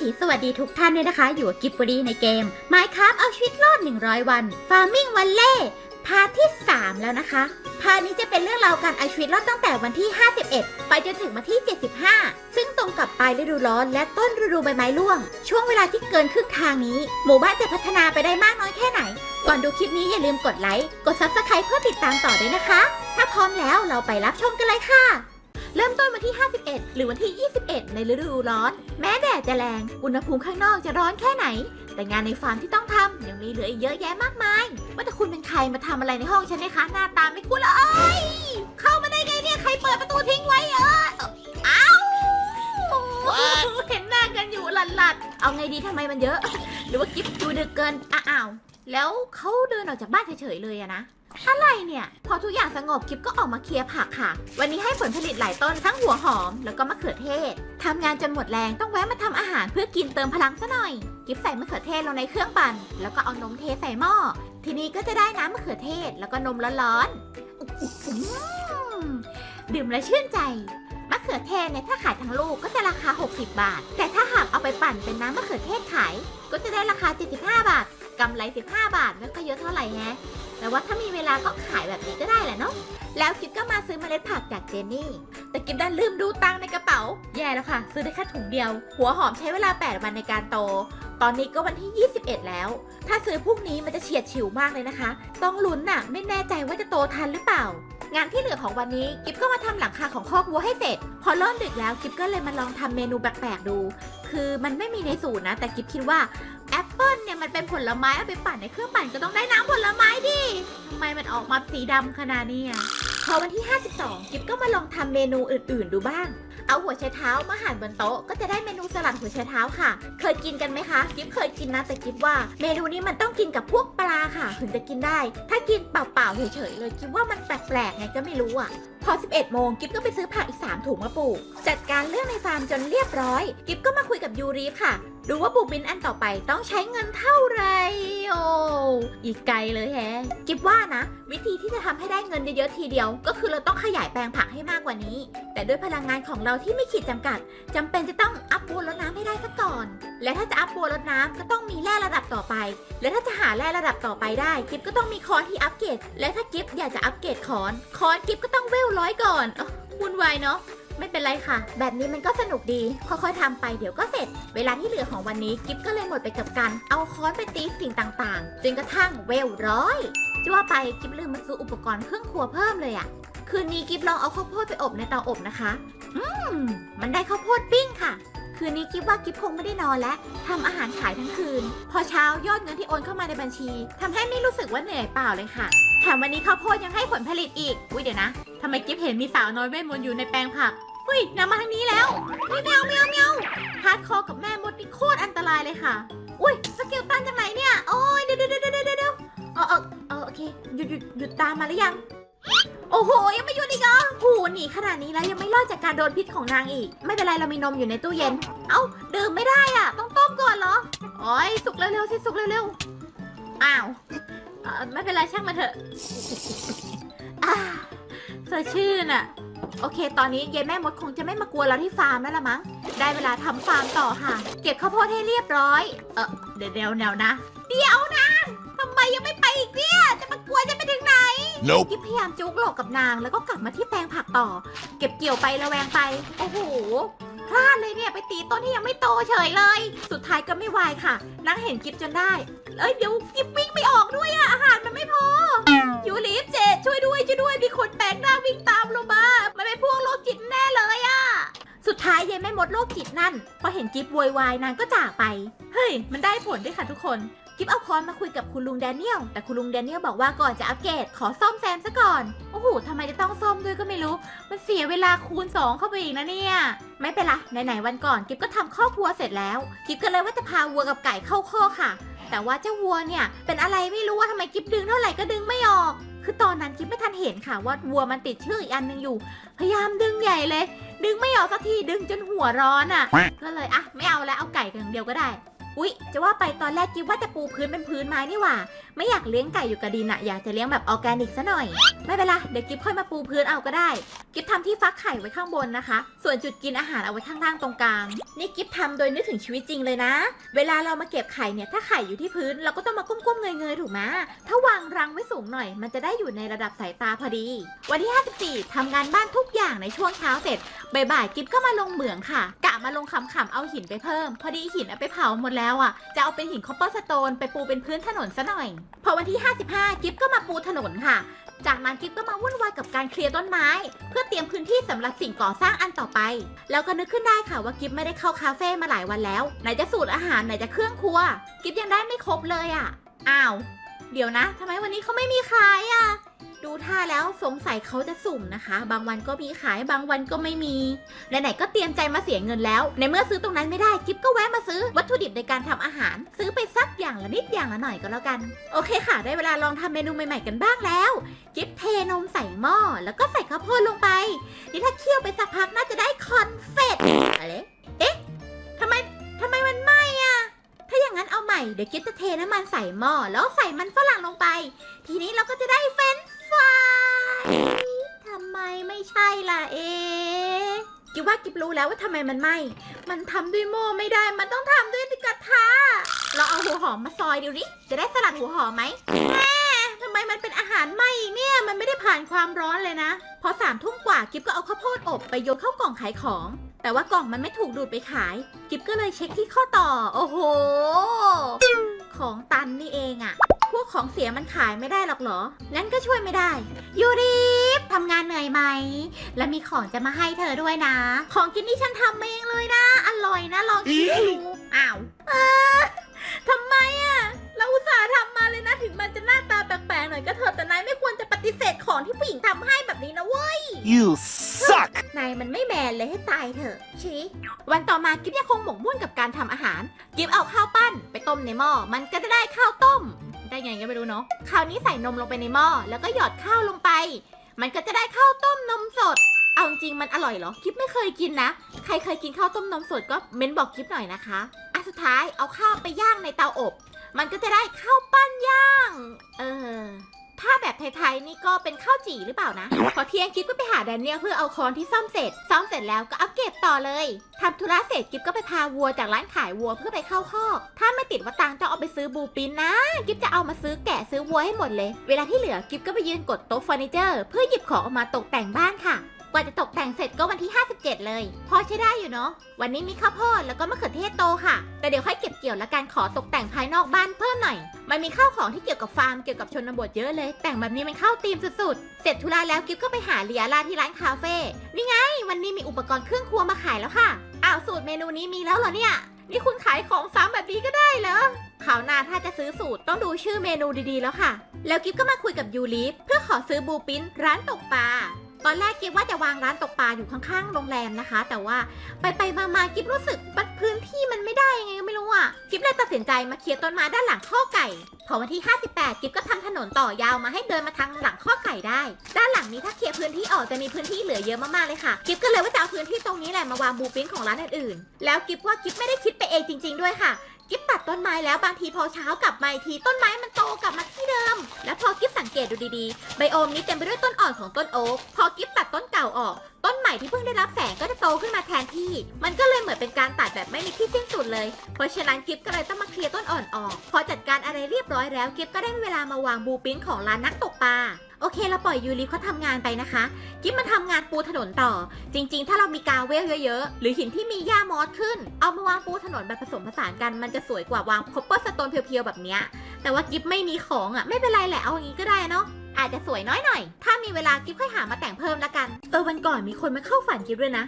ฉีสวัสดีทุกท่านเลยนะคะ อยู่กับกิบบรีในเกม Minecraft เอาชีวิตรอด 100 วัน Farming วันเล่พาที่ 3 แล้วนะคะ พานี้จะเป็นเรื่องราวการเอาชีวิตรอดตั้งแต่วันที่ 51 ไปจนถึงวันที่ 75 ซึ่งตรงกับปลายฤดูร้อนและต้นฤดูใบไม้ร่วง ช่วงเวลาที่เกินครึ่งทางนี้ หมู่บ้านจะพัฒนาไปได้มากน้อยแค่ไหน ก่อนดูคลิปนี้อย่าลืมกดไลค์ กด Subscribe เพื่อติดตามต่อด้วยนะคะ ถ้าพร้อมแล้วเราไปรับชมกันเลยค่ะ เริ่มต้นวันที่ 51 หรือวันที่ 21 ในฤดูร้อน แม้แดดจะแรง อุณหภูมิข้างนอกจะร้อนแค่ไหน แต่งานในฟาร์มที่ต้องทำยังมีเหลืออีกเยอะแยะมากมาย ว่าแต่คุณเป็นใครมาทำอะไรในห้องฉันนะคะ หน้าตาไม่คุ้นเลย เข้ามาได้ไงเนี่ย ใครเปิดประตูทิ้งไว้เออเอ้าเห็นหน้ากันอยู่หลัดๆ เอาไงดีทำไมมันเยอะ หรือว่ากิฟดูดึกเกินอ้าวแล้วเขาเดินออกจากบ้านเฉยๆเลยอะนะ อะไรเนี่ย พอทุกอย่างสงบกิฟก็ออกมาเคลียร์ผักค่ะ วันนี้ให้ผลผลิตหลายต้นทั้งหัวหอมแล้วก็มะเขือเทศทำงานจนหมดแรงต้องแวะมาทำอาหารเพื่อกินเติมพลังซะหน่อย กิฟใส่มะเขือเทศลงในเครื่องปั่นแล้วก็เอานมเทใส่หม้อทีนี้ก็จะได้น้ำมะเขือเทศแล้วก็นมร้อนๆดื่มแล้วชื่นใจมะเขือเทศเนี่ยถ้าขายทั้งลูกก็จะราคา 60 บาท แต่ถ้าหากเอาไปปั่นเป็นน้ำมะเขือเทศขาย ก็จะได้ราคา 75 บาท กำไร 15 บาทไม่ก็เยอะเท่าไหร่แฮะ แต่ว่าถ้ามีเวลาก็ขายแบบนี้ก็ได้แหละเนาะ แล้วกิฟก็มาซื้อเมล็ดผักจากเจนนี่ แต่กิฟดันลืมดูตังในกระเป๋า แย่แล้วค่ะ ซื้อได้แค่ถุงเดียว หัวหอมใช้เวลา 8 วันในการโต ตอนนี้ก็วันที่ 21 แล้ว ถ้าซื้อพรุ่งนี้มันจะเฉียดฉิวมากเลยนะคะ ต้องลุ้นน่ะไม่แน่ใจว่าจะโตทันหรือเปล่า งานที่เหลือของวันนี้กิฟก็มาทำหลังคาของคอกวัวให้เสร็จ พอเริ่มดึกแล้วกิฟก็เลยมาลองทำเมนูแปลกๆดู คือมันไม่มีในสูตรนะ แต่กิฟคิดว่า ปเปิลเนี่ยมันเป็นผลไม้เอาไปปั่นในเครื่องปั่นก็ต้องได้น้ำผลไม้ดิทำไมมันออกมาสีดำขนาดนี้อะพอวันที่ 52 กิฟก็มาลองทำเมนูอื่นๆ ดูบ้าง เอาหัวไชเท้ามาหั่นบนโต๊ะก็จะได้เมนูสลัดหัวไชเท้าค่ะ เคยกินกันไหมคะ กิฟเคยกินนะแต่กิฟว่า เมนูนี้มันต้องกินกับพวกปลาค่ะ ถึงจะกินได้ ถ้ากินเปล่าๆเฉยๆเลย กิฟว่ามันแปลกๆไงก็ไม่รู้อะพอ 11 โมงกิฟก็ไปซื้อผักอีก 3 ถุงมาปลูก จัดการเรื่องในฟาร์มจนเรียบร้อย กิฟก็มาคุยกับยูรีฟค่ะ ดูว่าบุกบินอันต่อไปต้องใช้เงินเท่าไหรโอ้อีกไกลเลยแฮะกิฟว่านะ วิธีที่จะทำให้ได้เงินเยอะๆทีเดียว ก็คือเราต้องขยายแปลงผักให้มากกว่านี้ แต่ด้วยพลังงานของเราที่ไม่ขีดจำกัดจำเป็นจะต้องอัพบัวรดน้ำให้ได้ซะก่อน และถ้าจะอัพบัวรดน้ำก็ต้องมีแร่ระดับต่อไป และถ้าจะหาแร่ระดับต่อไปได้ กิฟก็ต้องมีคอนที่อัปเกรดและถ้ากิฟอยากจะอัปเกรดคอนคอนกิฟก็ต้องเวลร้อยก่อนอวุ่นวายเนาะ ไม่เป็นไรค่ะ แบบนี้มันก็สนุกดี ค่อยๆทำไปเดี๋ยวก็เสร็จ เวลาที่เหลือของวันนี้กิฟก็เลยหมดไปกับการเอาค้อนไปตีสิ่งต่างๆ จนกระทั่งเวลร้อยจะว่าไปกิฟลืมมาซื้ออุปกรณ์เครื่องครัวเพิ่มเลยอะคืนนี้กิฟลองเอาข้าวโพดไปอบในเตาอบนะคะ อืม มันได้ข้าวโพดปิ้งค่ะ คืนนี้กิฟว่ากิฟคงไม่ได้นอนแล้วทำอาหารขายทั้งคืน พอเช้ายอดเงินที่โอนเข้ามาในบัญชีทำให้ไม่รู้สึกว่าเหนื่อยเปล่าเลยค่ะแถมวันนี้ข้าวโพดยังให้ผลผลิตอีก อุ้ยเดี๋ยวนะทำไมกิฟเห็นมีสาวน้อยเวทมนต์อยู่ในแปลงผักอุ้ยนำมาทางนี้แล้วอุ้ยแมวแมวแมวฮาร์ดคอร์กับแม่มดนี่โคตรอันตรายเลยค่ะ อุ้ยสเกลตันจากไหนเนี่ย โอ้ยเดี๋ยวเดี๋ยวเดี๋ยวเดี๋ยวเดี๋ยวเออเออเออโอเคหยุดหยุดหยุดตามมาหรือยัง โอ้โห ยังไม่หยุดอีกเหรอหูหนีขนาดนี้แล้วยังไม่รอดจากการโดนพิษของนางอีก ไม่เป็นไรเรามีนมอยู่ในตู้เย็น เอ้า ดื่มไม่ได้อะ ต้องต้มก่อนเหรอ โอ้ยสุกเร็วๆสิสุกเร็วๆ อ้าวเอ่อไม่เป็นไรช่างมาเถอะอ่าสดชื่นอะโอเค ตอนนี้ยายแม่มดคงจะไม่มากลัวนเราที่ฟาร์มแล้วละมั้ง ได้เวลาทำฟาร์มต่อค่ะ เก็บข้าวโพดให้เรียบร้อย เออเดี๋ยวเดี๋ยวแนวนะ เดี๋ยวนะ ทำไมยังไม่ไปอีกเนี่ย จะมากวนจะไปถึงไหน Nope. กิฟพยายามจุกหลอกกับนางแล้วก็กลับมาที่แปลงผักต่อ เก็บเกี่ยวไประแวงไป โอ้โห พลาดเลยเนี่ยไปตีต้นที่ยังไม่โตเฉยเลย สุดท้ายก็ไม่วายค่ะนางเห็นกิฟจนได้ เอ้ยเดี๋ยวกิฟวิ่งไม่ออกด้วยอะอาหารมันไม่พอ ยูริฟเจดช่วยด้วยช่วยด้วยมีคนแปลกหน้าวิ่งตามเรามามันเป็นพวกโรคจิตแน่เลยอะสุดท้ายยายแม่มดโรคจิตนั่นพอเห็นกิฟโวยวายนางก็จากไป เฮ้ย มันได้ผลด้วยค่ะทุกคน กิฟเอาคอนมาคุยกับคุณลุงแดเนียล แต่คุณลุงแดเนียลบอกว่าก่อนจะอัปเกรดขอซ่อมแซมซะก่อน โอ้โหทำไมจะต้องซ่อมด้วยก็ไม่รู้ มันเสียเวลาคูณ 2 เข้าไปอีกนะเนี่ย ไม่เป็นไร ไหนๆวันก่อนกิฟก็ทำข้อกวัวเสร็จแล้ว กิฟก็เลยว่าจะพาวัวกับไก่เข้าข้อค่ะ แต่ว่าเจ้าวัวเนี่ยเป็นอะไรไม่รู้ว่าทำไมกิฟดึงเท่าไหร่ก็ดึงไม่ออก คือตอนนั้นกิฟไม่ทันเห็นค่ะว่าวัวมันติดเชือกอีกอันนึงอยู่ พยายามดึงใหญ่เลย ดึงไม่ออกสักทีดึงจนหัวร้อนอะ ก็เลยอะไม่เอาแล้วเอาไก่กันเดียวก็ได้ อุ๊ย จะว่าไปตอนแรกกิฟว่าจะปูพื้นเป็นพื้นไม้นี่หว่า ไม่อยากเลี้ยงไก่อยู่กับดินอะอยากจะเลี้ยงแบบออร์แกนิกซะหน่อย ไม่เป็นไร เดี๋ยวกิฟค่อยมาปูพื้นเอาก็ได้ กิฟทำที่ฟักไข่ไว้ข้างบนนะคะ ส่วนจุดกินอาหารเอาไว้ข้างล่างตรงกลาง นี่กิฟทำโดยนึกถึงชีวิตจริงเลยนะ เวลาเรามาเก็บไข่เนี่ย ถ้าไข่อยู่ที่พื้นเราก็ต้องมาก้มๆเงยๆถูกไหมถ้าวางรังไว้สูงหน่อย มันจะได้อยู่ในระดับสายตาพอดี วันที่ 54ทำงานบ้านทุกอย่างในช่วงเช้าเสร็จบ่ายๆกิฟก็มาลงเหมืองค่ะะมาลงขำๆเอาหินไปเพิ่ม พอดีหินเอาไปเผาหมดแล้วอะ จะเอาเป็นหินคอปเปอร์สโตนไปปูเป็นพื้นถนนซะหน่อย พอวันที่ 55 กิฟก็มาปูถนนค่ะ จากนั้นกิฟก็มาวุ่นวายกับการเคลียร์ต้นไม้ เพื่อเตรียมพื้นที่สำหรับสิ่งก่อสร้างอันต่อไป แล้วก็นึกขึ้นได้ค่ะว่ากิฟไม่ได้เข้าคาเฟ่มาหลายวันแล้ว ไหนจะสูตรอาหารไหนจะเครื่องครัว กิฟยังได้ไม่ครบเลยอะ อ้าว เดี๋ยวนะทำไมวันนี้เขาไม่มีขายอะ ดูท่าแล้วสงสัยเขาจะสุ่มนะคะ บางวันก็มีขายบางวันก็ไม่มีไหนๆก็เตรียมใจมาเสียเงินแล้ว ในเมื่อซื้อตรงนั้นไม่ได้กิฟก็แวะมาซื้อวัตถุดิบในการทำอาหาร ซื้อไปสักอย่างละนิดอย่างละหน่อยก็แล้วกัน โอเคค่ะ ได้เวลาลองทำเมนูใหม่ ๆกันบ้างแล้วกิฟเทนมใส่หม้อแล้วก็ใส่ข้าวโพดลงไปนี่ถ้าเคี่ยวไปสักพักน่าจะได้คอนเฟตอะไรเอ๊ะทำไมทำไมมันไหม้อะ ถ้าอย่างนั้นเอาใหม่ เดี๋ยวกิฟจะเทน้ำมันใส่หม้อแล้วใส่มันฝรั่งลงไป ทีนี้เราก็จะได้เฟรนช์ฟรายทำไมไม่ใช่ล่ะเอ๊กิฟว่ากิฟรู้แล้วว่าทำไมมันไหมมันทำด้วยหม้อไม่ได้ มันต้องทำด้วยกระทะเราเอาหัวหอมมาซอยดูดิจะได้สลัดหัวหอมไหมแม่ทำไมมันเป็นอาหารไหมเนี่ยมันไม่ได้ผ่านความร้อนเลยนะ พอสามทุ่มกว่ากิฟก็เอาข้าวโพดอบไปโยนเข้ากล่องขายของ แต่ว่ากล่องมันไม่ถูกดูดไปขาย กิฟก็เลยเช็คที่ข้อต่อ โอ้โห ของตันนี่เองอะพวกของเสียมันขายไม่ได้หรอกเหรอ งั้นก็ช่วยไม่ได้ ยูริฟทำงานเหนื่อยไหม และมีของจะมาให้เธอด้วยนะ ของกินที่ฉันทำเองเลยนะ อร่อยนะ ลองชิมดู อ้าวเออ ทำไมอะเราอุตส่าห์ทำมาเลยนะถึงมันจะหน้าตาแปลกๆหน่อยก็เถอะแต่นายไม่ควรจะปฏิเสธของที่ผู้หญิงทำให้แบบนี้นะเว้ย You suck! นายมันไม่แมนเลยให้ตายเถอะชีวันต่อมากิฟยังคงหมกมุ่นกับการทำอาหาร กิฟเอาข้าวปั้นไปต้มในหม้อ มันก็จะได้ข้าวต้ม ได้ไงก็ไม่รู้เนาะ คราวนี้ใส่นมลงไปในหม้อแล้วก็หยอดข้าวลงไป มันก็จะได้ข้าวต้มนมสด เอาจริงมันอร่อยเหรอกิฟไม่เคยกินนะ ใครเคยกินข้าวต้มนมสดก็เม้นบอกกิฟหน่อยนะคะอะสุดท้ายเอาข้าวไปย่างในเตาอบ มันก็จะได้ข้าวปั้นย่าง เออถ้าแบบไทยๆนี่ก็เป็นข้าวจี่หรือเปล่านะ พอเที่ยงกิฟก็ไปหาแดนเนียลเพื่อเอาคอนที่ซ่อมเสร็จ ซ่อมเสร็จแล้วก็อัปเกรดต่อเลยทำธุระเสร็จกิฟก็ไปพาวัวจากร้านขายวัวเพื่อไปเข้าคอก ถ้าไม่ติดว่าตังจะเอาไปซื้อบูปินนะ กิฟจะเอามาซื้อแกะซื้อวัวให้หมดเลย เวลาที่เหลือกิฟก็ไปยืนกดโต๊ะเฟอร์นิเจอร์ เพื่อหยิบของออกมาตกแต่งบ้านค่ะ กว่าจะตกแต่งเสร็จก็วันที่ 57 เลย พอใช้ได้อยู่เนาะ วันนี้มีข้าวโพดแล้วก็มะเขือเทศโตค่ะ แต่เดี๋ยวค่อยเก็บเกี่ยวและการขอตกแต่งภายนอกบ้านเพิ่มหน่อย มันมีข้าวของที่เกี่ยวกับฟาร์มเกี่ยวกับชนบทเยอะเลย แต่งแบบนี้มันเข้าธีมสุดๆ เสร็จธุระแล้วกิฟก็ไปหาเลียร่าที่ร้านคาเฟ่นี่ไง วันนี้มีอุปกรณ์เครื่องครัวมาขายแล้วค่ะ อ้าวสูตรเมนูนี้มีแล้วเหรอเนี่ย นี่คุณขายของซ้ำแบบนี้ก็ได้เหรอคราวหน้าถ้าจะซื้อสูตรต้องดูชื่อเมนูดีๆแล้วค่ะ แล้วกิฟก็มาคุยกับยูริเพื่อขอซื้อบูปินร้านตกปลา ตอนแรกกิฟว่าจะวางร้านตกปลาอยู่ข้างๆโรงแรมนะคะ แต่ว่าไปไปมามากิฟรู้สึกปัดพื้นที่มันไม่ได้ยังไงก็ไม่รู้อะกิฟเลยตัดสินใจมาเคลียร์ต้นไม้ด้านหลังข้อไก่ พอวันที่ 58 กิฟก็ทำถนนต่อยาวมาให้เดินมาทางหลังข้อไก่ได้ ด้านหลังนี้ถ้าเคลียร์พื้นที่ออกจะมีพื้นที่เหลือเยอะมากๆเลยค่ะ กิฟก็เลยว่าจะเอาพื้นที่ตรงนี้แหละมาวางบูปิ้นของร้านอื่นๆ แล้วกิฟว่ากิฟไม่ได้คิดไปเองจริง ๆด้วยค่ะ กิฟตัดต้นไม้แล้วบางทีพอเช้ากลับมาอีกทีต้นไม้มันโตกลับมาที่เดิม แล้วพอกิฟสังเกตดูดีๆ ไบโอมนี้เต็มไปด้วยต้นอ่อนของต้นโอ๊กพอกิฟตัดต้นเก่าออก ต้นใหม่ที่เพิ่งได้รับแสงก็จะโตขึ้นมาแทนที่ มันก็เลยเหมือนเป็นการตัดแบบไม่มีที่สิ้นสุดเลย เพราะฉะนั้นกิฟก็เลยต้องมาเคลียร์ต้นอ่อนออก พอจัดการอะไรเรียบร้อยแล้วกิฟก็ได้เวลามาวางบูปิ้นของร้านนักตกปลา โอเคเราปล่อยยูริเขาทำงานไปนะคะ กิฟมาทำงานปูถนนต่อ จริง ๆ ถ้าเรามีกาเวลเยอะๆ หรือหินที่มีหญ้ามอสขึ้น เอามาวางปูถนนแบบผสมผสานกันมันจะสวยกว่าวางคอปเปอร์สโตนเพียวๆแบบเนี้ย แต่ว่ากิฟไม่มีของอะไม่เป็นไรแหละเอาอย่างนี้ก็ได้เนาะอาจจะสวยน้อยหน่อย ถ้ามีเวลากิฟค่อยหามาแต่งเพิ่มละกัน เออวันก่อนมีคนมาเข้าฝันกิฟด้วยนะ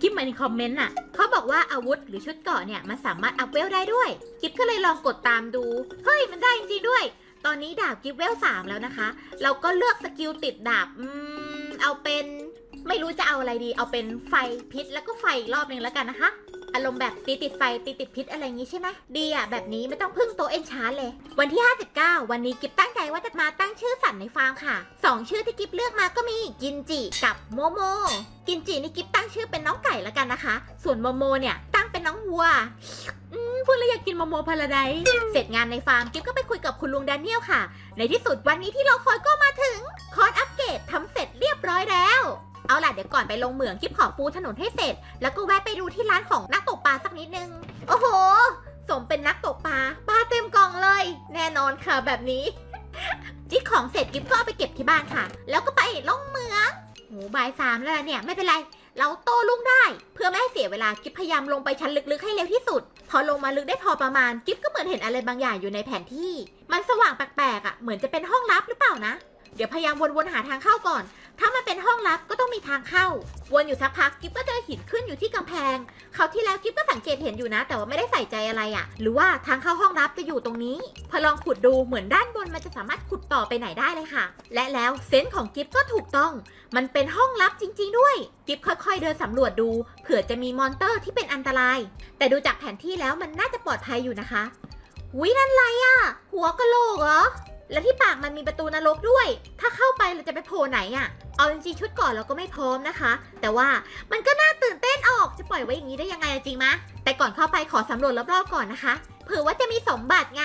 กิฟมาในคอมเมนต์อะ เขาบอกว่าอาวุธหรือชุดเกราะเนี่ยมันสามารถอัพเวลได้ด้วย กิฟก็เลยลองกดตามดู เฮ้ยมันได้จริงๆด้วย ตอนนี้ดาบกิฟเวลสามแล้วนะคะ เราก็เลือกสกิลติดดาบอืมเอาเป็นไม่รู้จะเอาอะไรดี เอาเป็นไฟพิษแล้วก็ไฟอีกรอบหนึ่งแล้วกันนะคะ อารมณ์แบบตีติดไฟตีติดพิษอะไรอย่างงี้ใช่ไหมดีอะแบบนี้ไม่ต้องพึ่งโตเอนชาร์เลย วันที่ 59 วันนี้กิฟตั้งใจว่าจะมาตั้งชื่อสัตว์ในฟาร์มค่ะ 2 ชื่อที่กิฟเลือกมาก็มีกินจิกับโมโม กินจินี่กิฟตั้งชื่อเป็นน้องไก่แล้วกันนะคะ ส่วนโมโมเนี่ยตั้งเป็นน้องวัวอืม พูดแล้วอยากกินโมโมพาราไดซ์เสร็จงานในฟาร์มกิ๊บก็ไปคุยกับคุณลุงแดเนียลค่ะ ในที่สุดวันนี้ที่เราคอยก็มาถึง คอร์สอัปเกรดทำเสร็จเรียบร้อยแล้ว เอาล่ะเดี๋ยวก่อนไปลงเหมืองกิ๊บขอปูถนนให้เสร็จ แล้วก็แวะไปดูที่ร้านของนักตกปลาสักนิดนึง โอ้โห สมเป็นนักตกปลาปลาเต็มกล่องเลย แน่นอนค่ะแบบนี้ จิ๊กของเสร็จกิ๊บก็เอาไปเก็บที่บ้านค่ะ แล้วก็ไปลงเมืองโหบ่ายสามแล้วล่ะเนี่ยไม่เป็นไร เราโต้รุ่งได้ เพื่อไม่ให้เสียเวลากิ๊บพยายามลงไปชั้นลึกๆให้เร็วที่สุด พอลงมาลึกได้พอประมาณกิ๊บก็เหมือนเห็นอะไรบางอย่างอยู่ในแผนที่ มันสว่างแปลกๆอะเหมือนจะเป็นห้องลับหรือเปล่านะ เดี๋ยวพยายามวนๆหาทางเข้าก่อน ถ้ามันเป็นห้องลับก็ต้องมีทางเข้า วนอยู่สักพักกิ๊บก็เจอหินขึ้นอยู่ที่กำแพงคราที่แล้วกิ๊บก็สังเกตเห็นอยู่นะ แต่ว่าไม่ได้ใส่ใจอะไรอะ่ะ หรือว่าทางเข้าห้องลับจะอยู่ตรงนี้ พอลองขุดดูเหมือนด้านบนมันจะสามารถขุดต่อไปไหนได้เลยค่ะ และแล้วเซนส์ของกิ๊บก็ถูกต้อง มันเป็นห้องลับจริง ๆ ด้วย กิ๊บค่อยๆ เดินสำรวจดู เผื่อจะมีมอนเตอร์ที่เป็นอันตราย แต่ดูจากแผนที่แล้วมันน่าจะปลอดภัยอยู่นะคะวินั่นอะไรอะ่ะหัวกะโหลกเหรอ และที่ปากมันมีประตูนรกด้วย ถ้าเข้าไปเราจะไปโผล่ไหนอะ่ะเอาจริงๆชุดก่อนเราก็ไม่พร้อมนะคะ แต่ว่ามันก็น่าตื่นเต้นออก จะปล่อยไว้อย่างนี้ได้ยังไงจริงมะ แต่ก่อนเข้าไปขอสำรวจรอบๆก่อนนะคะ เผื่อว่าจะมีสมบัติไง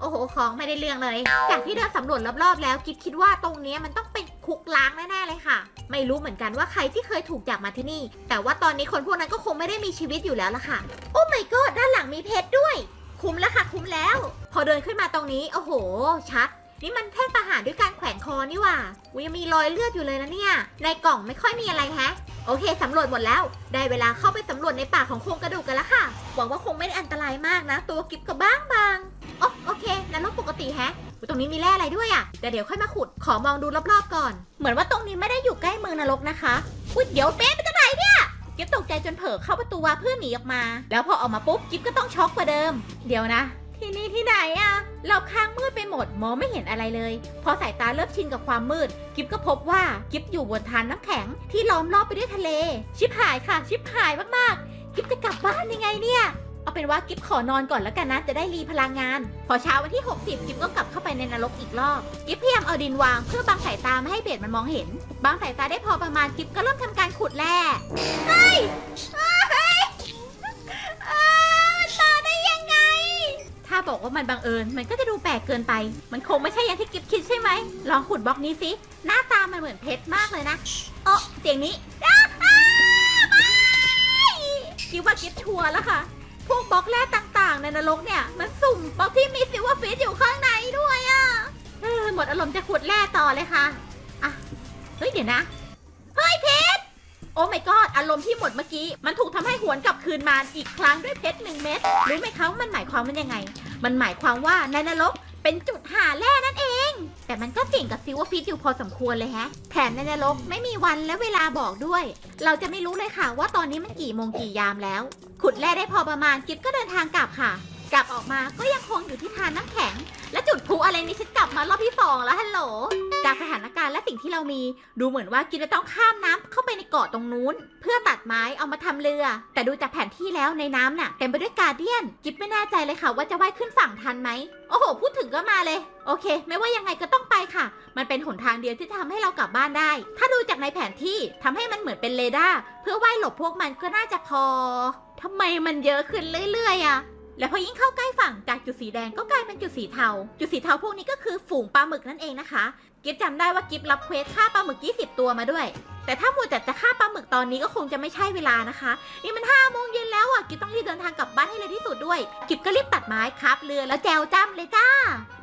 โอ้โห ของไม่ได้เรื่องเลย จากที่เดินสำรวจรอบๆแล้วคิดคิดว่าตรงนี้มันต้องเป็นคุกล้างแน่ๆเลยค่ะ ไม่รู้เหมือนกันว่าใครที่เคยถูกจับมาที่นี่ แต่ว่าตอนนี้คนพวกนั้นก็คงไม่ได้มีชีวิตอยู่แล้วละค่ะ โอ้ my god ด้านหลังมีเพชรด้วย คุ้มแล้วค่ะ คุ้มแล้ว พอเดินขึ้นมาตรงนี้ โอ้โห ชัด นี่มันแท่งประหารด้วยการแขวนคอนี่ว่ายังมีรอยเลือดอยู่เลยนะเนี่ย ในกล่องไม่ค่อยมีอะไรแฮะ โอเคสำรวจหมดแล้ว ได้เวลาเข้าไปสำรวจในป่าของโครงกระดูกกันแล้วค่ะ หวังว่าคงไม่ได้อันตรายมากนะ ตัวกิบก็บ้างบางโอ้โอเคนรกปกติแฮะตรงนี้มีแร่อะไรด้วยอะ่ะแต่เดี๋ยวค่อยมาขุด ขอมองดูรอบๆก่อน เหมือนว่าตรงนี้ไม่ได้อยู่ใกล้เมืองนรกนะคะอุ๊ยเดี๋ยวเป๊ะไปจากไหนเนี่ยกิฟตกใจจนเผลอเข้าประตูวาเพื่อหนีออกมา แล้วพอออกมาปุ๊บกิฟก็ต้องช็อกกว่าเดิม เดี๋ยวนะ ที่นี่ที่ไหนอะเราค้างมืดไปหมดมองไม่เห็นอะไรเลย พอสายตาเริ่มชินกับความมืด กิฟก็พบว่ากิฟอยู่บนทานน้ำแข็งที่ล้อมรอบไปด้วยทะเล ชิบหายค่ะ ชิบหายมากๆ กิฟจะกลับบ้านยังไงเนี่ย เอาเป็นว่ากิฟขอนอนก่อนแล้วกันนะจะได้รีพลังงาน พอเช้าวันที่ 60 กิฟก็กลับเข้าไปในนรกอีกรอบ กิฟพยายามเอาดินวางเพื่อบังสายตาไม่ให้เบสมันมองเห็นบางสายตาได้พอประมาณกิฟก็เริ่มทำการขุดแร่เฮ้ยาบอกว่ามันบังเอิญ มันก็จะดูแปลกเกินไป มันคงไม่ใช่อย่างที่กิฟคิดใช่ไหม ลองขุดบล็อกนี้สิ หน้าตามันเหมือนเพชรมากเลยนะเออเสียงนี้อ้าอ้าไม่กิฟว่ากิฟชัวร์แล้วค่ะ พวกบล็อกแร่ต่างๆ ในนรกเนี่ย มันสุ่มบล็อกที่มีซิลเวอร์ฟิชอยู่ข้างในด้วยอะ่ะเออหมดอารมณ์จะขุดแร่ต่อเลยค่ะ อะ เฮ้ยเดี๋ยวนะ เฮ้ยเพชร โอ้ my god อารมณ์ที่หมดเมื่อกี้ มันถูกทำให้หวนกลับคืนมาอีกครั้งด้วยเพชรหนึ่งเม็ดรู้ไหมคะว่ามันหมายความว่ายังไง มันหมายความว่าในนรกเป็นจุดหาแร่นั่นเอง แต่มันก็เสี่ยงกับซิวฟิตอยู่พอสมควรเลยแฮะ แถมในนรกไม่มีวันและเวลาบอกด้วย เราจะไม่รู้เลยค่ะว่าตอนนี้มันกี่โมงกี่ยามแล้ว ขุดแร่ได้พอประมาณกิฟก็เดินทางกลับค่ะ กลับออกมาก็ยังคงอยู่ที่ทานน้ำแข็ง และจุดพลุอะไรนี่ฉันกลับมารอบที่สองแล้วฮัลโหล จากสถานการณ์และสิ่งที่เรามี ดูเหมือนว่ากิฟจะต้องข้ามน้ำเข้าไปในเกาะตรงนู้น เพื่อตัดไม้เอามาทำเรือ แต่ดูจากแผนที่แล้วในน้ำน่ะเต็มไปด้วยกาเดียน กิฟไม่แน่ใจเลยค่ะว่าจะว่ายขึ้นฝั่งทันไหมโอ้โห พูดถึงก็มาเลย โอเค ไม่ว่ายังไงก็ต้องไปค่ะ มันเป็นหนทางเดียวที่ทำให้เรากลับบ้านได้ ถ้าดูจากในแผนที่ทำให้มันเหมือนเป็นเรดาร์เพื่อว่ายหลบพวกมันก็น่าจะพอทำไมมันเยอะขึ้นเรื่อยๆอะ และพอยิ่งเข้าใกล้ฝั่งจากจุดสีแดงก็กลายเป็นจุดสีเทา จุดสีเทาพวกนี้ก็คือฝูงปลาหมึกนั่นเองนะคะ กิฟจำได้ว่ากิฟรับเควสฆ่าปลาหมึก 20 ตัวมาด้วย แต่ถ้ามัวแต่จะฆ่าปลาหมึกตอนนี้ก็คงจะไม่ใช่เวลานะคะ นี่มัน5โมงเย็นแล้วอะ กิฟต้องรีบเดินทางกลับบ้านให้เร็วที่สุดด้วย กิฟก็รีบตัดไม้ครับเรือแล้วแจวจ้ำเลยจ้า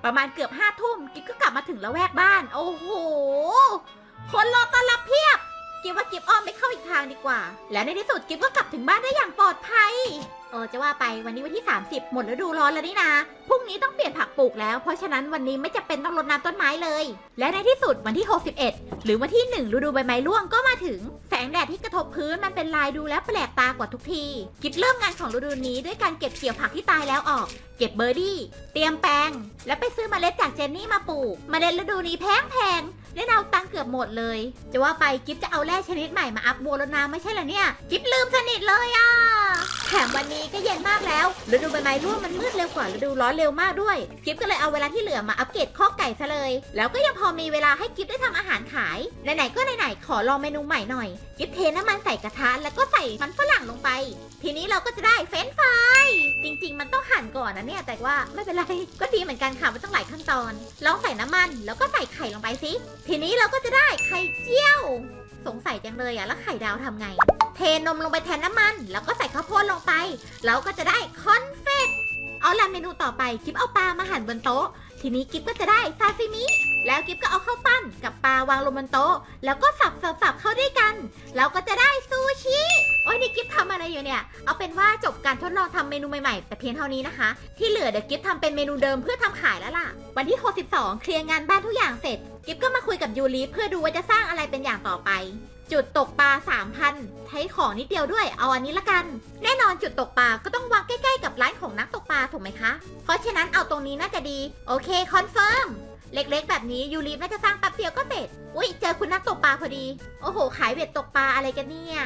ประมาณเกือบห้าทุ่มกิฟก็กลับมาถึงละแวกบ้าน โอ้โห คนรอต้อนรับเพีย กิฟว่ากิฟอ้อมไปเข้าอีกทางดีกว่า และในที่สุดกิฟก็กลับถึงบ้านได้อย่างปลอดภัยเออจะว่าไปวันนี้วันที่ 30 หมดฤดูร้อนแล้วนี่นะพรุ่งนี้ต้องเปลี่ยนผักปลูกแล้ว เพราะฉะนั้นวันนี้ไม่จะเป็นต้องรดน้ำต้นไม้เลย และในที่สุดวันที่ 61 หรือวันที่ 1 ฤดูใบไม้ร่วงก็มาถึง แสงแดดที่กระทบพื้นมันเป็นลายดูแล้วแปลกตากว่าทุกทีกิฟเริ่มงานของฤดูนี้ด้วยการเก็บเกี่ยวผักที่ตายแล้วออก เก็บเบอร์ดี้ เตรียมแปลง แล้วไปซื้อเมล็ดจากเจนนี่มาปลูกเมล็ดฤดูนี้แพงแพง ๆได้เอาตังเกือบหมดเลย จะว่าไปกิฟจะเอาแร่ชนิดใหม่มาอัพบัวรดน้ำไม่ใช่เหรอเนี่ย กิฟลืมสนิทเลยอะ แถมวันนี้ก็เย็นมากแล้วฤดูใบไม้ร่วงมันมืดเร็วกว่าฤดูร้อนเร็วมากด้วย กิฟก็เลยเอาเวลาที่เหลือมาอัปเกรดข้อไก่ซะเลย แล้วก็ยังพอมีเวลาให้กิฟได้ทำอาหารขาย ไหนๆก็ไหนๆขอลองเมนูใหม่หน่อย กิฟเทน้ำมันใส่กระทะแล้วก็ใส่มันฝรั่งลงไป ทีนี้เราก็จะได้เฟรนช์ฟราน องก่อนนะเนี่ย แต่ว่าไม่เป็นไร ก็ดีเหมือนกันค่ะไม่ต้องหลายขั้นตอน ลองใส่น้ำมัน แล้วก็ใส่ไข่ลงไปสิ ทีนี้เราก็จะได้ไข่เจียว สงสัยจังเลยอะแล้วไข่ดาวทำไง เทนมลงไปแทนน้ำมัน แล้วก็ใส่ข้าวโพดลงไปแล้วก็จะได้คอนเฟตเอาละเมนูต่อไปกิฟเอาปลามาหั่นบนโต๊ะ ทีนี้กิฟก็จะได้ซาซิมิ แล้วกิฟก็เอาข้าวปั้นกับปลาวางลงบนโต๊ะ แล้วก็สับสับสับเข้าด้วยกันแล้วก็จะได้ซูชิ โอ้ยนี่กิฟทำอะไรอยู่เนี่ย เอาเป็นว่าจบการทดลองทำเมนูใหม่ๆ แต่เพียงเท่านี้นะคะ ที่เหลือเดี๋ยวกิฟทำเป็นเมนูเดิมเพื่อทำขายแล้วล่ะ วันที่ 62 เคลียร์งานบ้านทุกอย่างเสร็จ กิฟก็มาคุยกับยูริเพื่อดูว่าจะสร้างอะไรเป็นอย่างต่อไป จุดตกปลา3,000ใช้ของนิดเดียวด้วย เอาอันนี้ละกัน แน่นอนจุดตกปลาก็ต้องวางใกล้ๆกับร้านของนักตกปลาถูกไหมคะ เพราะฉะนั้นเอาตรงนี้น่าจะดี โอเคคอนเฟิร์ม เล็กๆ แบบนี้ยูรีน่าจะสร้างแป๊บเดียวก็เสร็จ อุ้ยเจอคุณนักตกปลาพอดี โอ้โห ขายเบ็ดตกปลาอะไรกันเนี่ย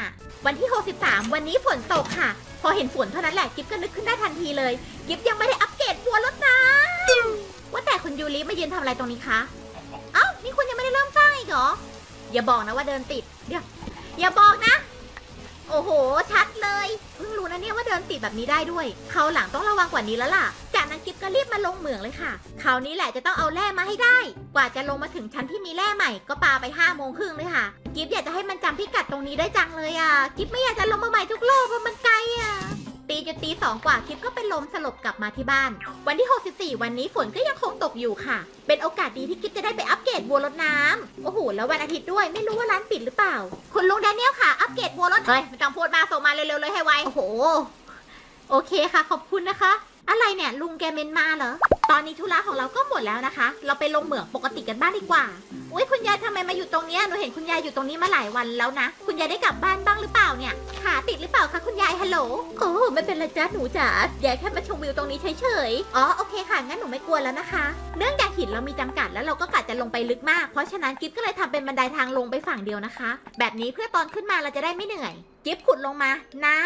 วันที่ 63 วันนี้ฝนตกค่ะ พอเห็นฝนเท่านั้นแหละกิฟก็นึกขึ้นได้ทันทีเลย กิฟยังไม่ได้อัปเกรดบัวรถน้ำว่าแต่คุณยูริมายืนทำอะไรตรงนี้คะ เอ้า นี่คุณยังไม่ได้เริ่มสร้างอีกเหรอ อย่าบอกนะว่าเดินติด เดี๋ยว อย่าบอกนะ โอ้โห ชัดเลย เพิ่งรู้นะเนี่ยว่าเดินติดแบบนี้ได้ด้วย เขาหลังต้องระวังกว่านี้แล้วล่ะ จากนั้นกิฟก็รีบมาลงเหมืองเลยค่ะ คราวนี้แหละจะต้องเอาแร่มาให้ได้ กว่าจะลงมาถึงชั้นที่มีแร่ใหม่ก็ปาไป5้าโมงครึ่งเลยค่ะ กิฟอยากจะให้มันจำพิกัดตรงนี้ได้จังเลยอะ กิฟไม่อยากจะลงมาใหม่ทุกรอบเพราะมันไกลอะ ตีจนตีสองกว่ากิฟก็เป็นลมสลบกลับมาที่บ้าน วันที่ 64 วันนี้ฝนก็ยังคงตกอยู่ค่ะ เป็นโอกาสดีที่กิฟจะได้ไปอัปเกรดบัวรดน้ำโอ้โห แล้ววันอาทิตย์ด้วยไม่รู้ว่าร้านปิดหรือเปล่า คุณลุงแดเนียลค่ะ อัปเกรดบัวรดเฮ้ยไม่ต้องพูดมาส่งมาเร็วๆเลยให้ไว โอ้โห โอเคค่ะ ขอบคุณนะคะ อะไรเนี่ยลุงแกเมนมาเหรอ ตอนนี้ธุระของเราก็หมดแล้วนะคะ เราไปลงเหมืองปกติกันบ้างดีกว่า อุ้ยคุณยายทำไมมาอยู่ตรงเนี้ยหนูเห็นคุณยายอยู่ตรงนี้มาหลายวันแล้วนะ คุณยายได้กลับบ้านบ้างหรือเปล่าเนี่ย ขาติดหรือเปล่าคะคุณยายฮัลโหล โอ้ไม่เป็นไรจ้าหนูจ๋ายายแค่มาชมวิวตรงนี้เฉยๆ อ๋อโอเคค่ะงั้นหนูไม่กลัวแล้วนะคะ เนื่องจากหินเรามีจำกัดแล้วเราก็กะจะลงไปลึกมาก เพราะฉะนั้นกิฟก็เลยทำเป็นบันไดทางลงไปฝั่งเดียวนะคะ แบบนี้เพื่อตอนขึ้นมาเราจะได้ไม่เหนื่อย กิฟขุดลงมานา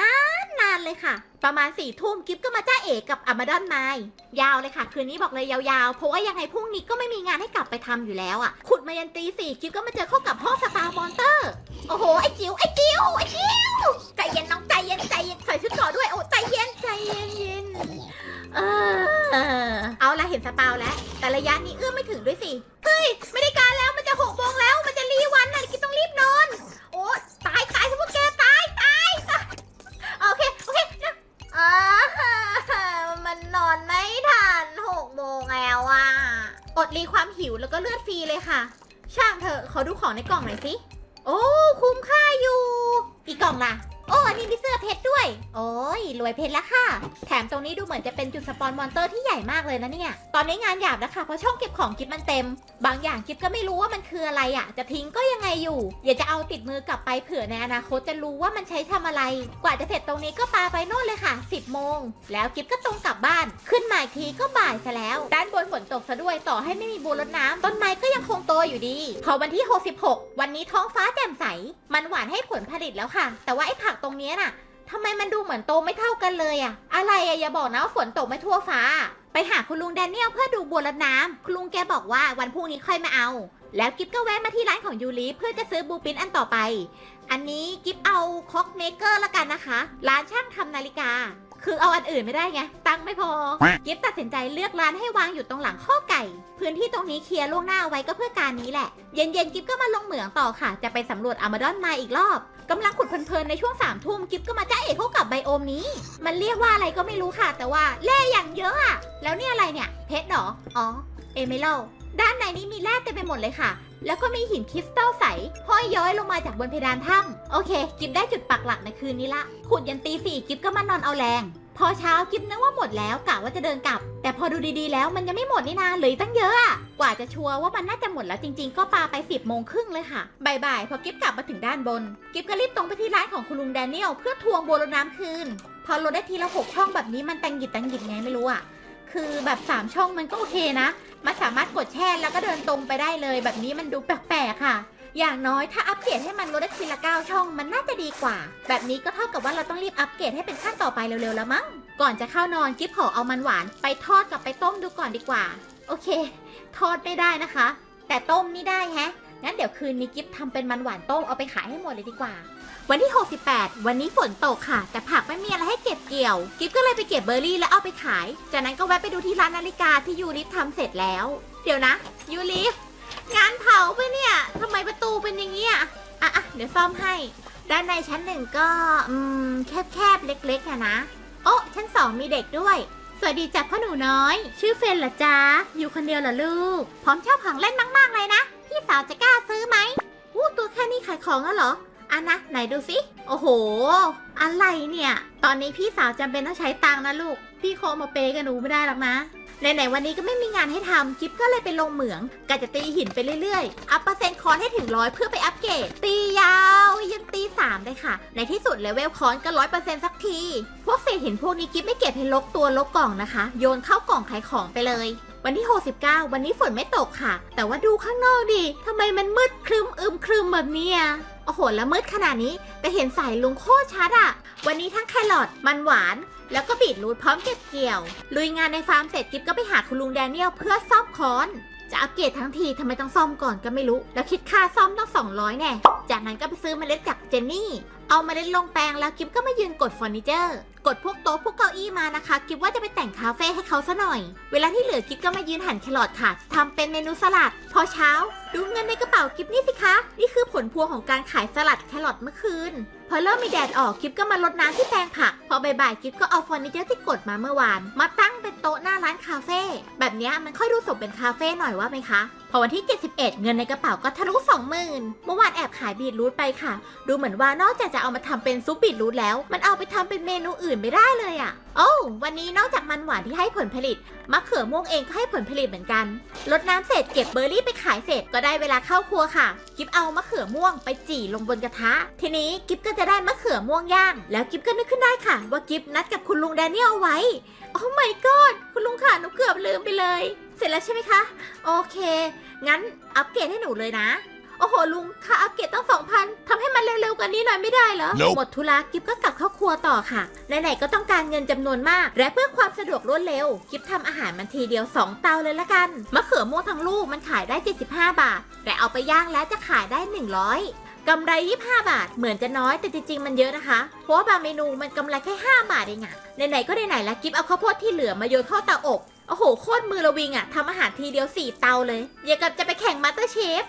นนานเลยค่ะ ประมาณสี่ทุ่มกิฟก็มาจ้าเอกกับอามาดอนไมล์ยาวเลยค่ะ คืนนี้บอกเลยยาวๆ เพราะว่ายังไงพรุ่งนี้ก็ไม่มีงานให้กลับไปทำอยู่แล้วอะ ขุดมายันตีสี่คิวก็มาเจอเข้ากับห้องสปาร์มอนเตอร์ โอ้โห ไอ้จิ๋วไอ้จิ๋วไอ้จิ๋วใจเย็นน้องใจเย็นใจเย็นใส่ชุดก่อด้วย โอ้ใจเย็นใจเย็นเย็นเออ เอาละเห็นสปาวแล้ว แต่ระยะนี้เอื้อมไม่ถึงด้วยสิ เฮ้ยไม่ ของในกล่องหน่อยสิ โอ้ คุ้มค่าอยู่ อีกกล่องล่ะ โอ้ อันนี้มีเสื้อเพชรด้วย โอ้ยรวยเพชรแล้วค่ะ แถมตรงนี้ดูเหมือนจะเป็นจุดสปอนมอนเตอร์ที่ ญ่มากเลยนะเนี่ย ตอนนี้งานหยาบนะคะเพราะช่องเก็บของกิฟมันเต็ม บางอย่างกิฟก็ไม่รู้ว่ามันคืออะไรอะ่ะ จะทิ้งก็ยังไงอยู่ อยากจะเอาติดมือกลับไปเผื่อในอนาคตจะรู้ว่ามันใช้ทำอะไร กว่าจะเสร็จตรงนี้ก็ปาไปโน่นเลยค่ะ 10โมง แล้วกิฟก็ตรงกลับบ้าน ขึ้นมาอีกทีก็บ่ายซะแล้ว ด้านบนฝนตกซะด้วย ต่อให้ไม่มีบัวรดน้ำต้นไม้ก็ยังคงโตอยู่ดี พอวันที่ 66 วันนี้ท้องฟ้าแจ่มใส มันหวานให้ผลผลิตแล้วค่ะ แต่ว่าไอ้ผักตรงนี้น่ะทำไมมันดูเหมือนโตไม่เท่ากันเลยอะอะไรอะอย่าบอกนะว่าฝนตกไม่ทั่วฟ้า ไปหาคุณลุงแดเนียลเพื่อดูบัวรดน้ำคุณลุงแกบอกว่าวันพรุ่งนี้ค่อยมาเอา แล้วกิฟก็แวะมาที่ร้านของยูริเพื่อจะซื้อบูปินอันต่อไป อันนี้กิฟเอาคอกเมเกอร์ละกันนะคะ ร้านช่างทำนาฬิกา คือเอาอันอื่นไม่ได้ไง ตังค์ไม่พอ กิฟตัดสินใจเลือกร้านให้วางอยู่ตรงหลังข้อไก่ พื้นที่ตรงนี้เคลียร์ล่วงหน้าเอาไว้ก็เพื่อการนี้แหละ เย็นๆกิฟก็มาลงเหมืองต่อค่ะ จะไปสำรวจอามาดอนมาอีกรอบกำลังขุดเพลินๆในช่วงสามทุ่มกิฟก็มาจ้าเอกเข้ากับไบโอมนี้ มันเรียกว่าอะไรก็ไม่รู้ค่ะ แต่ว่าแร่อย่างเยอะอะแล้วเนี่ยอะไรเนี่ย เพชรเหรอ อ๋อ เอเมรัล ด้านในนี้มีแร่เต็มไปหมดเลยค่ะ แล้วก็มีหินคริสตัลใสห้อยย้อยลงมาจากบนเพดานถ้ำโอเค กิฟได้จุดปักหลักในคืนนี้ละ ขุดยันตีสี่กิฟก็มานอนเอาแรง พอเช้ากิฟนึกว่าหมดแล้วกะว่าจะเดินกลับ แต่พอดูดีๆแล้วมันยังไม่หมดนี่นาเหลือตั้งเยอะอะกว่าจะชัวร์ว่ามันน่าจะหมดแล้วจริงๆ ก็ปาไป 10บโมงครึ่งเลยค่ะบ่ายๆพอกิฟกลับมาถึงด้านบน กิฟก็รีบตรงไปที่ร้านของคุณลุงแดเนียลเพื่อทวงบัวรดน้ำคืน พอลดได้ทีละหกช่องแบบนี้มันตังหยิดตังหยิดไงไม่รู้อะ คือแบบ3ช่องมันก็โอเคนะ มันสามารถกดแช่แล้วก็เดินตรงไปได้เลย แบบนี้มันดูแปลกๆค่ะ อย่างน้อยถ้าอัปเกรดให้มันลดได้ทีละ9ช่องมันน่าจะดีกว่า แบบนี้ก็เท่ากับว่าเราต้องรีบอัปเกรดให้เป็นขั้นต่อไปเร็วๆแล้วมั้ง ก่อนจะเข้านอนกิฟขอเอามันหวานไปทอดกับไปต้มดูก่อนดีกว่า โอเค ทอดไม่ได้นะคะ แต่ต้มนี่ได้แฮะงั้นเดี๋ยวคืนนี้กิฟทำเป็นมันหวานต้มเอาไปขายให้หมดเลยดีกว่า วันที่ 68 วันนี้ฝนตกค่ะ แต่ผักไม่มีอะไรให้เก็บเกี่ยว กิฟก็เลยไปเก็บเบอร์รี่แล้วเอาไปขาย จากนั้นก็แวะไปดูที่ร้านนาฬิกาที่ยูริฟทำเสร็จแล้ว เดี๋ยวนะยูริฟงานเผาไปเนี่ยทำไมประตูเป็นอย่างเงี้ยอะอะเดี๋ยวซ่อมให้ ด้านในชั้นหนึ่งก็อืมแคบๆเล็กๆอะนะ โอ้ชั้นสองมีเด็กด้วยสวัสดีจ้ะพ่อหนูน้อย ชื่อเฟนเหรอจ๊ะ อยู่คนเดียวเหรอลูก พร้อมชอบของเล่นมาก ๆ เลยนะ พี่สาวจะกล้าซื้อไหมอู้ตัวแค่นี้ขายของแล้วเหรอ อันนะไหนดูสิ โอ้โห อะไรเนี่ย ตอนนี้พี่สาวจำเป็นต้องใช้ตังค์นะลูก พี่โคงมาเปย์กับหนูไม่ได้หรอกนะ ไหนๆวันนี้ก็ไม่มีงานให้ทำกิฟก็เลยไปลงเหมืองกะจะตีหินไปเรื่อยๆ อัพเปอร์เซ็นต์คอนให้ถึงร้อยเพื่อไปอัปเกรด ตียาวยันตีสามเลยค่ะ ในที่สุดเลเวลคอนก็ร้อยเปอร์เซ็นต์สักที พวกเศษหินพวกนี้กิฟไม่เก็บให้ลกตัวลกกล่องนะคะ โยนเข้ากล่องขายของไปเลยวันที่ 69 วันนี้ฝนไม่ตกค่ะ แต่ว่าดูข้างนอกดิ ทำไมมันมืดครึมอึมครึมแบบนี้ โอ้โห แล้วมืดขนาดนี้ แต่เห็นสายลุงโคตรชัดอะวันนี้ทั้งแครอทมันหวาน แล้วก็บีทรูทพร้อมเก็บเกี่ยว ลุยงานในฟาร์มเสร็จกิฟก็ไปหาคุณลุงแดเนียลเพื่อซ่อมค้อน จะอัปเกรดทั้งทีทำไมต้องซ่อมก่อนก็ไม่รู้ แล้วคิดค่าซ่อมต้อง200แน่ จากนั้นก็ไปซื้อเมล็ดจากเจนนี่ เอามาเล็ดลงแปลงแล้วกิฟก็มายืนกดเฟอร์นิเจอร์ กดพวกโต๊ะพวกเก้าอี้มานะคะกิฟว่าจะไปแต่งคาเฟ่ให้เขาซะหน่อย เวลาที่เหลือกิฟก็มายืนหั่นแครอทค่ะทำเป็นเมนูสลัด พอเช้า ดูเงินในกระเป๋ากิฟนี่สิคะ นี่คือผลพวงของการขายสลัดแครอทเมื่อคืน อเริ่มมีแดดออกกิฟก็มาลดน้ำที่แปลงผัก พอบ่ายๆกิฟก็เอาเฟอร์นิเจอร์ที่กดมาเมื่อวาน มาตั้งเป็นโต๊ะหน้าร้านคาเฟ่แบบนี้มันค่อยดูสมเป็นคาเฟ่หน่อยว่าไหมคะ พอวันที่ 71 เงินในกระเป๋าก็ทะลุ20,000เมื่อวานแอบขายบีทรูทไปค่ะ ดูเหมือนว่านอกจากจะเอามาทำเป็นซุปบีทรูทแล้ว มันเอาไปทำเป็นเมนูอื่นไม่ได้เลยอะ่ะ โอ้วันนี้นอกจากมันหวานที่ให้ผลผลิต มะเขือม่วงเองก็ให้ผลผลิตเหมือนกันรดน้ำเสร็จเก็บเบอร์รี่ไปขายเสร็จก็ได้เวลาเข้าครัวค่ะ กิฟเอามะเขือม่วงไปจี่ลงบนกระทะ ทีนี้กิฟก็จะได้มะเขือม่วงย่าง แล้วกิฟก็นึกขึ้นได้ค่ะ ว่ากิฟนัดกับคุณลุงแดเนียลเอาไว้ โอ้ my god คุณลุงค่ะหนูเกือบลืมไปเลย เสร็จแล้วใช่ไหมคะ โอเค งั้นอัปเกรดให้หนูเลยนะ อ้โหลุงค่าอัปเกรดตั้งสองพันทำให้มันเร็วๆกว่านี้หน่อยไม่ได้เหรอ Nope หมดธุระกิฟก็กลับเข้าครัวต่อค่ะ ไหนๆก็ต้องการเงินจำนวนมาก และเพื่อความสะดวกรวดเร็ว กิฟทำอาหารมันทีเดียว 2 เตาเลยละกัน มะเขือม่วงทั้งลูกมันขายได้ 75 บาท แต่เอาไปย่างแล้วจะขายได้ 100กำไร 25 บาท เหมือนจะน้อยแต่จริงๆ มันเยอะนะคะ เพราะว่าบางเมนูมันกำไรแค่ 5 บาทเองอะไหนๆก็ไหนๆแล้วกิฟเอาข้าวโพดที่เหลือมาโยนเข้าเตาอบ โอ้โห โคตรมือระวิงอะทำอาหารทีเดียว4เตาเลยอย่ากับจะไปแข่งมาสเตอร์เชฟ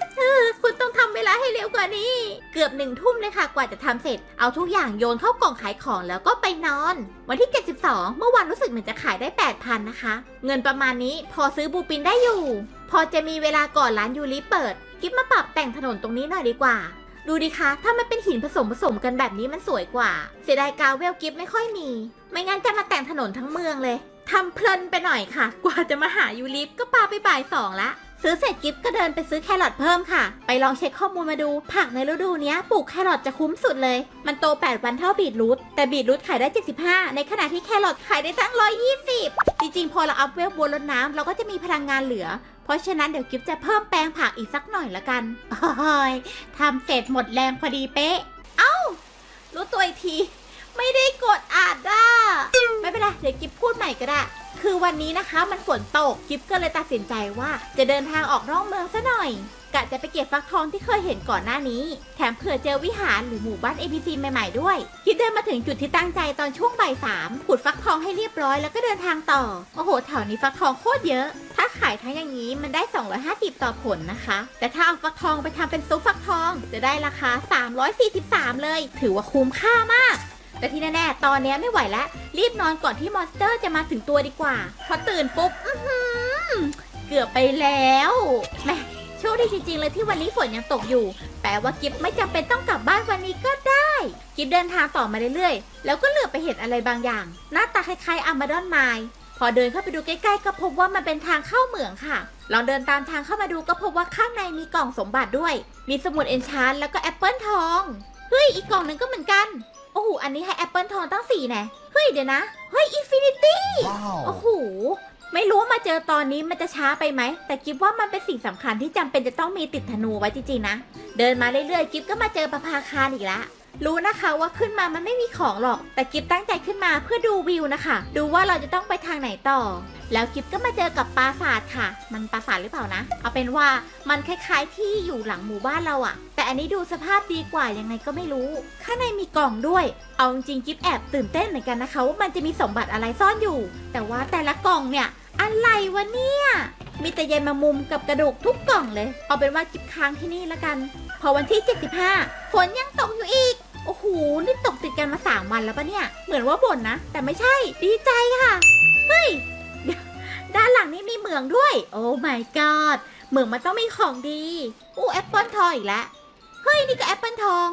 คุณต้องทำเวลาให้เร็วกว่านี้ เกือบหนึ่งทุ่มเลยค่ะกว่าจะทำเสร็จ เอาทุกอย่างโยนเข้ากล่องขายของแล้วก็ไปนอน วันที่ 72 เมื่อวานรู้สึกเหมือนจะขายได้ 8,000 นะคะ เงินประมาณนี้พอซื้อบูปินได้อยู่ พอจะมีเวลาก่อนร้านยูริเปิด กิฟมาปรับแต่งถนนตรงนี้หน่อยดีกว่าดูดิคะ ถ้ามันเป็นหินผสมผสมกันแบบนี้มันสวยกว่า เสียดายกาวเวลกิฟไม่ค่อยมี ไม่งั้นจะมาแต่งถนนทั้งเมืองเลย ทำเพลินไปหน่อยค่ะ กว่าจะมาหายูริฟก็ปาไปบ่ายสองละซื้อเสร็จกิฟก็เดินไปซื้อแครอทเพิ่มค่ะ ไปลองเช็คข้อมูลมาดู ผักในฤดูนี้ปลูกแครอทจะคุ้มสุดเลย มันโต 8 วันเท่าบีทรูทแต่บีทรูทขายได้ 75 ในขณะที่แครอทขายได้ตั้ง 120 จริงๆ พอเราอัพเวลบนรดน้ำเราก็จะมีพลังงานเหลือ เพราะฉะนั้นเดี๋ยวกิฟจะเพิ่มแปลงผักอีกสักหน่อยละกันโอ้ยทำเสร็จหมดแรงพอดีเป๊ะ เอ้า รู้ตัวอีกที ไม่ได้กดอ่านอะไม่เป็นไรเดี๋ยวกิฟพูดใหม่ก็ได้ คือวันนี้นะคะมันฝนตกกิฟก็เลยตัดสินใจว่า จะเดินทางออกนอกเมืองซะหน่อยกะจะไปเก็บฟักทองที่เคยเห็นก่อนหน้านี้ แถมเผื่อเจอวิหารหรือหมู่บ้าน ABC ใหม่ๆด้วยกิฟเดินมาถึงจุดที่ตั้งใจตอนช่วงบ่ายสามขุดฟักทองให้เรียบร้อยแล้วก็เดินทางต่อ โอ้โหแถวนี้ฟักทองโคตรเยอะ ถ้าขายทั้งอย่างนี้มันได้ 250 ต่อผลนะคะ แต่ถ้าเอาฟักทองไปทำเป็นซุปฟักทอง จะได้ราคา 343 เลย ถือว่าคุ้มค่ามาก แต่ที่แน่ๆ ตอนนี้ไม่ไหวแล้ว รีบนอนก่อนที่มอนสเตอร์จะมาถึงตัวดีกว่า พอตื่นปุ๊บเกือบไปแล้วแหม่โชคดีจริงๆ เลยที่วันนี้ฝนยังตกอยู่ แปลว่ากิฟไม่จำเป็นต้องกลับบ้านวันนี้ก็ได้ กิฟเดินทางต่อมาเรื่อยๆ แล้วก็เหลือไปเห็นอะไรบางอย่าง หน้าตาคล้ายๆอามาดอนไมล์พอเดินเข้าไปดูใกล้ๆ ก็พบว่ามันเป็นทางเข้าเหมืองค่ะ ลองเดินตามทางเข้ามาดูก็พบว่าข้างในมีกล่องสมบัติด้วย มีสมุดเอนชานแล้วก็แอปเปิลทอง เฮ้ย อีกกล่องหนึ่งก็เหมือนกัน โอ้โห อันนี้ให้แอปเปิลทองตั้งสี่แน่เฮ้ยเดี๋ยวนะ เฮ้ยอินฟินิตี้ โอ้ Wow. โห ไม่รู้ว่ามาเจอตอนนี้มันจะช้าไปไหม แต่กิฟว่ามันเป็นสิ่งสำคัญที่จำเป็นจะต้องมีติดธนูไว้จริงๆนะ เดินมาเรื่อยๆกิฟก็มาเจอประภาคารอีกแล้ว รู้นะคะว่าขึ้นมามันไม่มีของหรอก แต่กิฟตั้งใจขึ้นมาเพื่อดูวิวนะคะ ดูว่าเราจะต้องไปทางไหนต่อ แล้วกิฟก็มาเจอกับปราสาทค่ะ มันปราสาทหรือเปล่านะ เอาเป็นว่ามันคล้ายๆที่อยู่หลังหมู่บ้านเราอะแต่อันนี้ดูสภาพดีกว่ายังไงก็ไม่รู้ ข้างในมีกล่องด้วย เอาจริงกิฟแอบตื่นเต้นเหมือนกันนะคะ ว่ามันจะมีสมบัติอะไรซ่อนอยู่ แต่ว่าแต่ละกล่องเนี่ยอะไรวะเนี่ยมีแต่ใยแมงมุมกับกระดูกทุกกล่องเลย เอาเป็นว่ากิบค้างที่นี่แล้วกัน พอวันที่ 75 ฝนยังตกอยู่อีก โอ้โห นี่ตกติดกันมา3วันแล้วปะเนี่ย เหมือนว่าบ่นนะ แต่ไม่ใช่ ดีใจค่ะ เฮ้ยเดี๋ยวด้านหลังนี่มีเหมืองด้วย โอ้ my god เหมืองมันต้องมีของดี อู้แอปเปิลทองอีกแล้ว เฮ้ย นี่ก็แอปเปิลทอง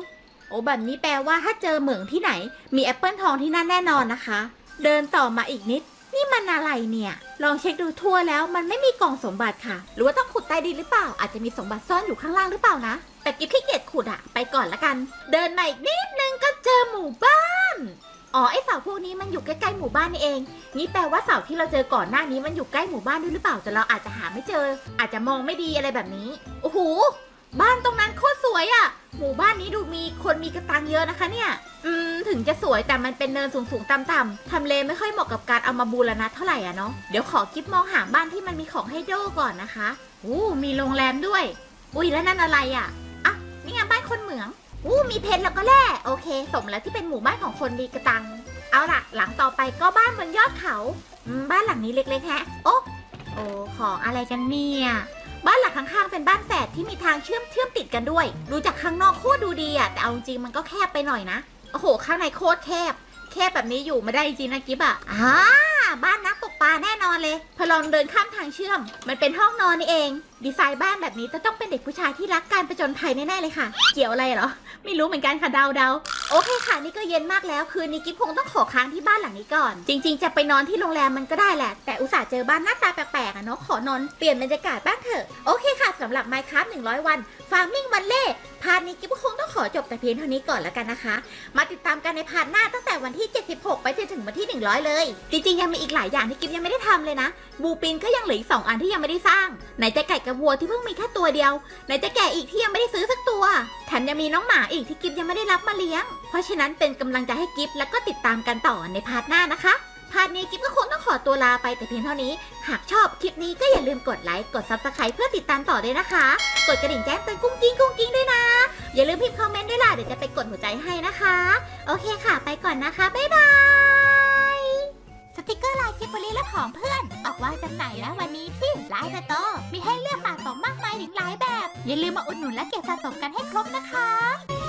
โอ้ แบบนี้แปลว่าถ้าเจอเหมืองที่ไหน มีแอปเปิลทองที่นั่นแน่นอนนะคะ เดินต่อมาอีกนิด นี่มันอะไรเนี่ย ลองเช็คดูทั่วแล้ว มันไม่มีกล่องสมบัติค่ะ หรือว่าต้องขุดใต้ดินหรือเปล่า อาจจะมีสมบัติซ่อนอยู่ข้างล่างหรือเปล่านะ แต่กิ๊บขี้เกียจขุดอะไปก่อนละกัน เดินมาอีกนิดนึงก็เจอหมู่บ้าน อ๋อไอเสาพวกนี้มันอยู่ใกล้ๆหมู่บ้านนี่เอง นี่แปลว่าเสาที่เราเจอก่อนหน้านี้มันอยู่ใกล้หมู่บ้านด้วยหรือเปล่าแต่เราอาจจะหาไม่เจอ อาจจะมองไม่ดีอะไรแบบนี้โอ้โหบ้านตรงนั้นโคตรสวยอะหมู่บ้านนี้ดูมีคนมีกระตังเยอะนะคะเนี่ย อืม ถึงจะสวยแต่มันเป็นเนินสูงๆต่ำๆทำเลไม่ค่อยเหมาะกับการเอามาบูรณะเท่าไหร่อะเนาะ เดี๋ยวขอกิฟมองหาบ้านที่มันมีของให้โดก่อนนะคะ อู้มีโรงแรมด้วย อุ้ยแล้วนั่นอะไรอะอะ นี่ไงบ้านคนเหมืองอู้มีเพชรแล้วก็แร่โอเค สมแล้วที่เป็นหมู่บ้านของคนมีกระตัง เอาล่ะ หลังต่อไปก็บ้านบนยอดเขาอืมบ้านหลังนี้เล็กๆแฮะ โอ้โอ้ของอะไรกันเนี่ย บ้านหลังข้างๆเป็นบ้านแฝดที่มีทางเชื่อมเชื่อมติดกันด้วย ดูจากข้างนอกโคตรดูดีอะแต่เอาจริงมันก็แคบไปหน่อยนะ โอ้โห ข้างในโคตรแคบ แคบแบบนี้อยู่ไม่ได้จริงนะกิฟอะอ่าบ้านนักตกปลาแน่นอนเลย พอลองเดินข้ามทางเชื่อม มันเป็นห้องนอนนี่เอง ดีไซน์บ้านแบบนี้จะต้องเป็นเด็กผู้ชายที่รักการประจนภัยแน่ๆเลยค่ะ เกี่ยวอะไรเหรอ ไม่รู้เหมือนกันค่ะเดาเดา โอเคค่ะนี่ก็เย็นมากแล้วคืนนี้กิฟคงต้องขอค้างที่บ้านหลังนี้ก่อน จริง ๆ จะไปนอนที่โรงแรมมันก็ได้แหละ แต่อุตส่าห์เจอบ้านหน้าตาแปลกๆอะเนาะขอนอนเปลี่ยนบรรยากาศบ้างเถอะโอเคค่ะสำหรับ Minecraft 100 วัน Farming วันเล่พาร์ทนี้กิฟคงต้องขอจบแต่เพียงเท่านี้ก่อนแล้วกันนะคะ มาติดตามกันในพาร์ทหน้าตั้งแต่วันที่ 76 ไปจนถึงวันที่ 100 เลย จริงๆยังมีอีกหลายอย่างที่กิฟยังไม่ได้ทำเลยนะ บูปินก็ยังเหลืออีกสองอันที่ยังไม่ได้สร้างไหนจะไก่กับวัวที่เพิ่งมีแค่ตัวเดียวไหนจะแกะอีกที่ยังไม่ได้ซื้อสักตัวแถมยังมีน้องหมาอีกที่กิฟยังไม่ได้รับมาเลี้ยง เพราะฉะนั้นเป็นกำลังใจให้กิฟแล้วก็ติดตามกันต่อในพาร์ทหน้านะคะ พาร์ทนี้กิฟก็คงต้องขอตัวลาไปแต่เพียงเท่านี้ หากชอบคลิปนี้ก็อย่าลืมกดไลค์ กด subscribe เพื่อติดตามต่อด้วยนะคะ กดกระดิ่งแจ้งเตือนกุ้งกิ้งกุ้งกิ้งด้วยนะ อย่าลืมพิมพ์คอมเมนต์ด้วยล่ะเดี๋ยวจะไปกดหัวใจให้นะคะ โอเคค่ะ ไปก่อนนะคะบ๊ายบายสติกเกอร์ลายกิบบลีและของเพื่อน ออกวางจำหน่ายแล้ววันนี้ที่ไลน์สโตร์มีให้เลือกสะสมมากมายถึงหลายแบบ อย่าลืมมาอุดหนุนและเก็บสะสมกันให้ครบนะคะ